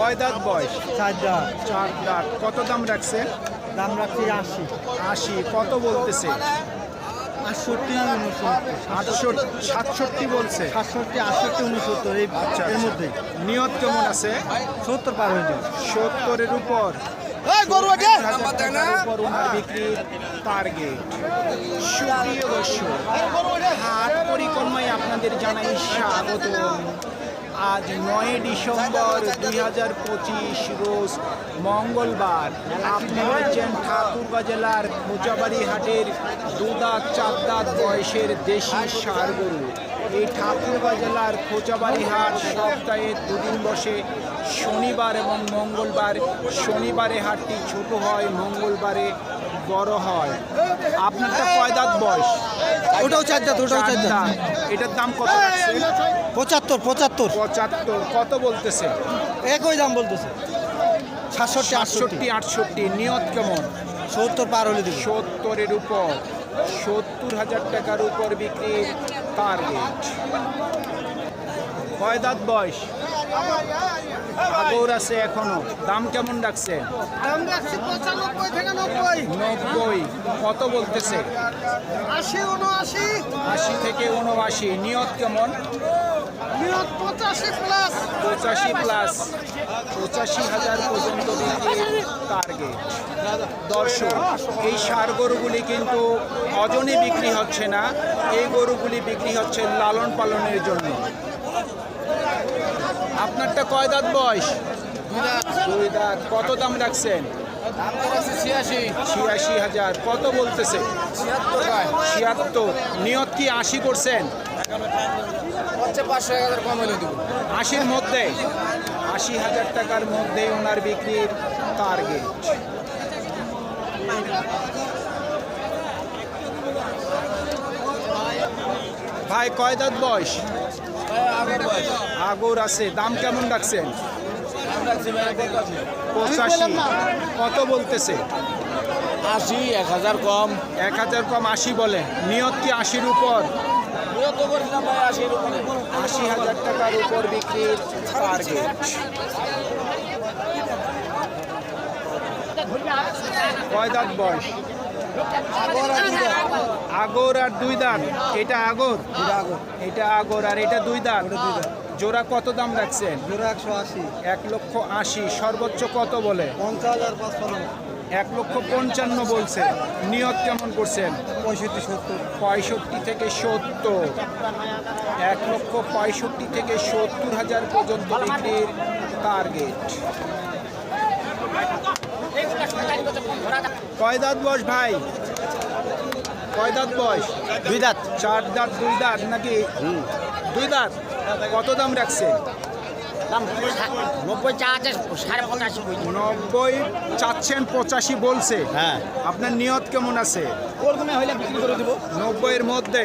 কয় দাঁত বয়স? চার দাম চার দাঁত কত দাম রাখছেন দাম রাখছি আশি। আশি। কত বলতেছে? আটষট্টি আর উনসত্তর। আটষট্টি সাতষট্টি বলছে। সাতষট্টি আটষট্টি উনসত্তর এই আচ্ছা এর মধ্যে। নিয়ত কেমন আছে? সত্তর পার হয়ে যাবে। সত্তরের উপর। হাট পরিক্রমায় আপনাদের জানাই স্বাগত আজ নয় ডিসেম্বর দুই হাজার পঁচিশ রোজ মঙ্গলবার। আপনি হচ্ছেন ঠাকুরগাঁ জেলার খোঁচাবাড়ি হাটের দুদাঁত চার দাঁত বয়সের দেশি গরু এই ঠাকুরগাঁ জেলার খোঁচাবাড়ি হাট সপ্তাহে দুদিন বসে শনিবার এবং মঙ্গলবার। শনিবারে হাটটি ছোট হয় মঙ্গলবারে বড় হয়। আপনারটা কয় দাঁত বয়স? ওটাও চার দাঁত ওটাও চার দাঁত। এটার দাম কত পঁচাত্তর পঁচাত্তর। পঁচাত্তর কত বলতেছে? একই দাম বলতেছে। সাতষট্টি আটষট্টি। আটষট্টি নিয়ত কেমন? সত্তর পার হলে দেবে। সত্তরের উপর সত্তর হাজার টাকার উপর বিক্রির টার্গেট কয় দাঁত বয়স? আগর আছে এখনও। দাম কেমন রাখছেন দাম রাখছি পঁচানব্বই থেকে নব্বই। নব্বই কত বলতেছে? আশি উনআশি। আশি থেকে উনআশি নিয়ত কেমন? পঁচাশি প্লাস পঁচাশি হাজার পর্যন্ত টার্গেট দর্শক, এই সার গরুগুলি কিন্তু অজনে বিক্রি হচ্ছে না, এই গরুগুলি বিক্রি হচ্ছে লালন পালনের জন্য। আপনারটা কয় দাঁত বয়স? দুই দাঁত। কত দাম রাখছেন? ছিয়াশি। হাজার। কত বলতেছে? ছিয়াত্তর। নিয়ত কি আশি করছেন? আশির মধ্যে। আশি হাজার টাকার মধ্যে ওনার বিক্রির টার্গেট ভাই কয় দাঁত বয়স। আগর আছে। দাম কেমন রাখছেন? পঁচাশি। কত বলতেছে? আশি এক হাজার কম। এক হাজার কম আশি বলে। নিয়ত কি আশির উপর? আশি হাজার টাকার উপর বিক্রির টার্গেট কয় দাঁত বয়স? আগর আর দুই দাঁত। এটা আগর? এটা আগর। আর এটা দুই দাঁত। জোড়া কত দাম রাখছেন? জোড়া একশো আশি। এক লক্ষ আশি। সর্বোচ্চ কত বলে? পঞ্চাশ এক লক্ষ পঞ্চান্ন বলছে। নিয়ত কেমন করছেন? পঁয়ষট্টি সত্তর। পঁয়ষট্টি থেকে সত্তর। এক লক্ষ পঁয়ষট্টি থেকে সত্তর হাজার পর্যন্ত বিক্রির টার্গেট কয় দাঁত বয়স ভাই? কয় দাঁত বয়স? দুই দাঁত। চার দাঁত দুই দাঁত নাকি? দুই দাঁত? কত দাম রাখছেন দাম নব্বই চাচ্ছেন পঁচাশি বলছে। হ্যাঁ। আপনার নিয়ত কেমন আছে? নব্বইয়ের মধ্যে?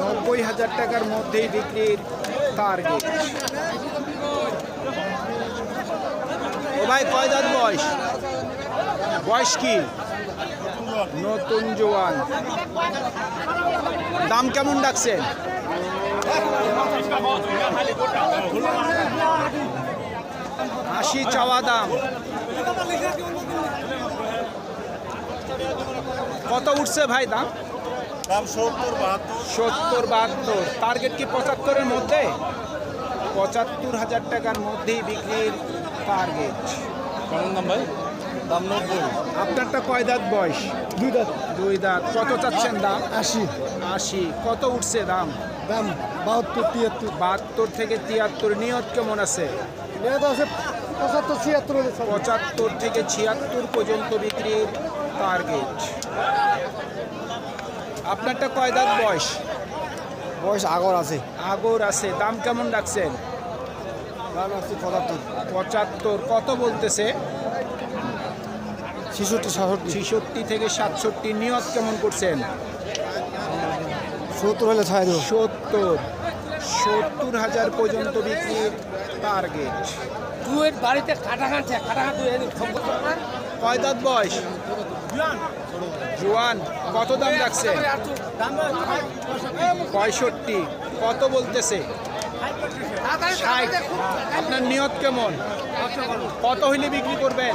নব্বই হাজার টাকার মধ্যেই বিক্রির টার্গেট ও ভাই কয় দাঁত বয়স? বয়স কি? নতুন জোয়ান। দাম কেমন ডাকছেন আশি চাওয়া দাম। কত উঠছে ভাই দাম? দাম সত্তর বাহাত্তর। সত্তর বাহাত্তর। টার্গেট কি পঁচাত্তরের মধ্যে? পঁচাত্তর হাজার টাকার মধ্যেই বিক্রির টার্গেট কেমন দাম ভাই? দাম নব্বই। আপনারটা কয় দাঁত বয়স? দুই দাঁত। দুই দাঁত। কত চাচ্ছেন দাম? আশি। আশি। কত উঠছে দাম? দাম বাহাত্তর তিয়াত্তর। বাহাত্তর থেকে তিয়াত্তর। নিয়ত কেমন আছে? পঁচাত্তর ছিয়াত্তর পঁচাত্তর থেকে ছিয়াত্তর পর্যন্ত বিক্রির টার্গেট আপনারটা কয় দাঁত বয়স? বয়স আগর আছে। আগর আছে। দাম কেমন রাখছেন? দাম আছে পঁচাত্তর। পঁচাত্তর। কত বলতেছে? ছেষট্টি সাতষট্টি। ছেষট্টি থেকে সাতষট্টি নিয়ত কেমন করছেন? সত্তর হলে ছাড় দেবো। সত্তর। সত্তর হাজার পর্যন্ত বিক্রির টার্গেট তুই বাড়িতে কাটা খাচ্ছে কাটা কয় দাঁত বয়স? জোয়ান। কত দাম রাখছেন পঁয়ষট্টি। কত বলতেছে? ষাট। আপনার নিয়ত কেমন? কত হইলে বিক্রি করবেন?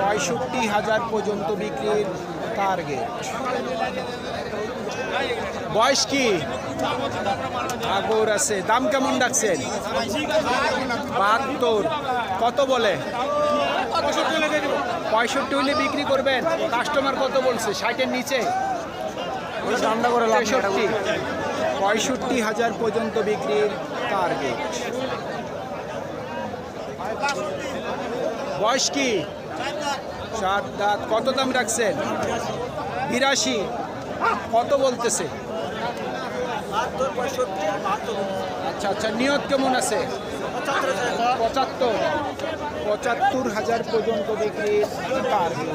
পঁয়ষট্টি হাজার পর্যন্ত বিক্রির টার্গেট বয়স কি? আগর আছে। দাম কেমন রাখছেন? বাহাত্তর। কত বলে? পঁয়ষট্টি হলে বিক্রি করবেন। কাস্টমার কত বলছে? ষাটের নিচে? তেষট্টি। পঁয়ষট্টি হাজার পর্যন্ত বিক্রির টার্গেট বয়স কি? সাত দাঁত। কত দাম রাখছেন? বিরাশি। কত বলতেছে? আচ্ছা আচ্ছা নিয়ত কেমন আছে? পঁচাত্তর। পঁচাত্তর হাজার পর্যন্ত বিক্রির টার্গেট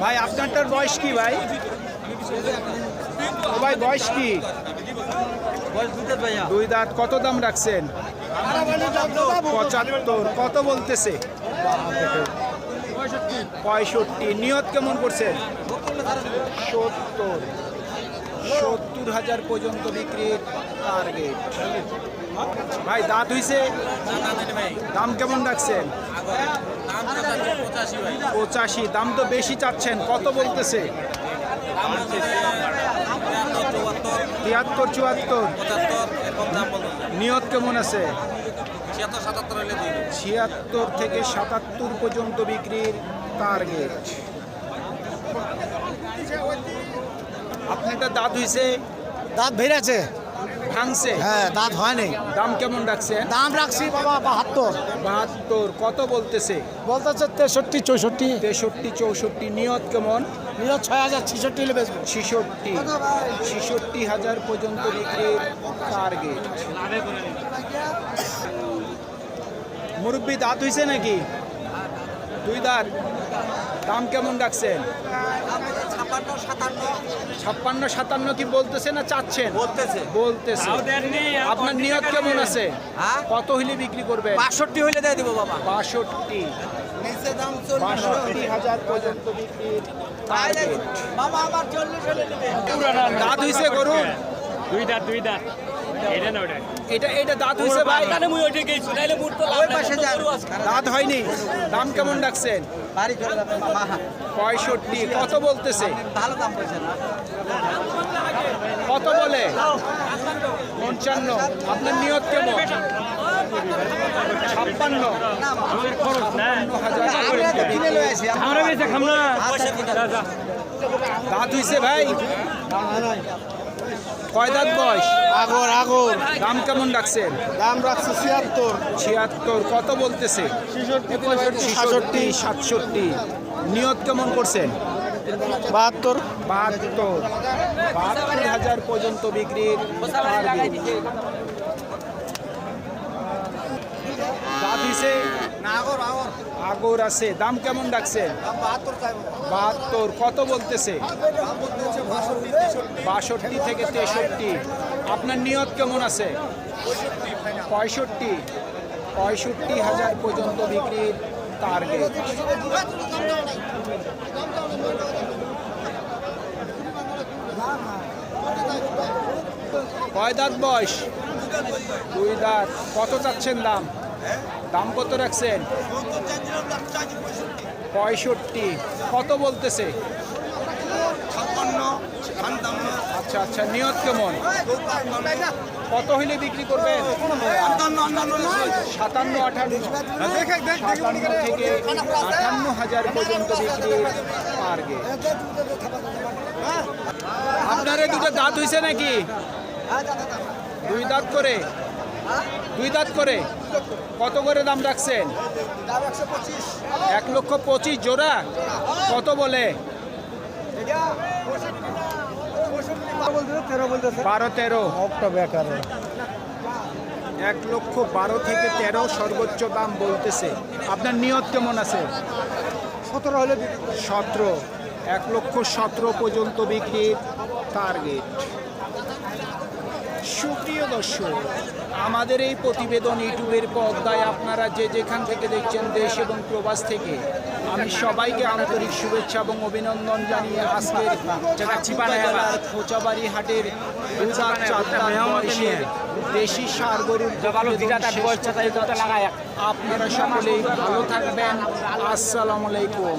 ভাই, আপনারটার বয়স কি ভাই? ভাই, বয়স কি? দুই দাঁত, কত দাম রাখছেন? পঁচাত্তর, কত বলতেছে? পঁয়ষট্টি, নিয়ত কেমন করছেন সত্তর সত্তর হাজার পর্যন্ত বিক্রির টার্গেট ভাই, দাঁত হইছে? দাম কেমন রাখছেন? পঁচাশি, দাম তো বেশি চাচ্ছেন, কত বলতেছে? তিয়াত্তর, চুয়াত্তর। নিয়ত কেমন আছে? ছিয়াত্তর থেকে সাতাত্তর পর্যন্ত বিক্রির টার্গেট একটা দাঁত হয়েছে দাঁত ভেড়েছে ভাঙছে? হ্যাঁ দাঁত হয়নি। দাম কেমন রাখছেন দাম রাখছি বাবা বাহাত্তর। বাহাত্তর কত বলতেছে? বলতেছে তেষট্টি চৌষট্টি। তেষট্টি চৌষট্টি নিয়ত কেমন? নিয়ত ছয় হাজার ছিষট্টি হলে বেচবো। ছিষট্টি। ছিষট্টি হাজার পর্যন্ত বিক্রির টার্গেট মুরব্বি দাঁত হইছে নাকি? দুই দাঁত। দাম কেমন রাখছেন? ছাপ্পান্ন সাতান্ন কি বলতেছে না চাচ্ছেন? বলতেছে। বলতেছে। আপনার নিয়ত কেমন আছে? হ্যাঁ? কত হইলে বিক্রি করবে বাষট্টি হইলে দিয়ে দিব বাবা। বাষট্টি। বাষট্টি হাজার পর্যন্ত বিক্রির টার্গেট বাবা আমার চল্লিশ হলে নেবে দাঁত হইছে গরু দুই দাঁত দুই দাঁত। এটা না ওটা। এটা এটা দাঁত হইছে ভাই। মুই ওইটা গেছি নাইলে মুট তো ওই পাশে যান। দাঁত হয়নি। দাম কেমন রাখছেন বাড়ি চলে যাবে মামা পঁয়ষট্টি। কত বলতেছে? ভালো দাম বলছে কত বলে? পঞ্চান্ন। আপনার নিয়ত কেমন? ছাপ্পান্ন। দাঁত হইছে ভাই? কয় দাঁত বয়স? আগর আগর। দাম কেমন রাখছেন? দাম রাখছে ছিয়াত্তর। ছিয়াত্তর কত বলতেছে? ছেষট্টি সাতষট্টি। নিয়ত কেমন করছেন? বাহাত্তর। বাহাত্তর। বাহাত্তর হাজার পর্যন্ত বিক্রির দাঁত আগর আছে। দাম কেমন রাখছেন বাহাত্তর কত বলতেছে? বাষট্টি থেকে তেষট্টি। আপনার নিয়ত কেমন আছে? পঁয়ষট্টি পঁয়ষট্টি। হাজার পর্যন্ত বিক্রির টার্গেট কয় দাঁত বয়স? দুই দাঁত। কত চাচ্ছেন দাম? দাম কত রাখছেন? পঁয়ষট্টি। কত বলতেছে? আচ্ছা আচ্ছা নিয়ত কেমন? কত হইলে বিক্রি করবেন? সাতান্ন, আঠান্ন। সাতান্ন থেকে আটান্ন হাজার পর্যন্ত বিক্রির টার্গেট আপনার দুটো দাঁত হয়েছে নাকি? দুই দাঁত করে? দুই দাঁত করে। কত করে দাম রাখছেন? এক লক্ষ পঁচিশ জোড়া। কত বলে? বারো তেরো। এক লক্ষ বারো থেকে তেরো সর্বোচ্চ দাম বলতেছে। আপনার নিয়ত কেমন আছে? সতেরো। হলে সতেরো এক লক্ষ সতেরো পর্যন্ত বিক্রির টার্গেট সুপ্রিয় দর্শক আমাদের এই প্রতিবেদন ইউটিউবের পর্দায় আপনারা যে যেখান থেকে দেখছেন দেশ এবং প্রবাস থেকে আমি সবাইকে আন্তরিক শুভেচ্ছা এবং অভিনন্দন জানিয়ে আজকের জেলার খোঁচাবাড়ি হাটের দুধার চারদার বয়সের দেশি সার গরুর আপনারা সকলেই ভালো থাকবেন। আসসালামু আলাইকুম।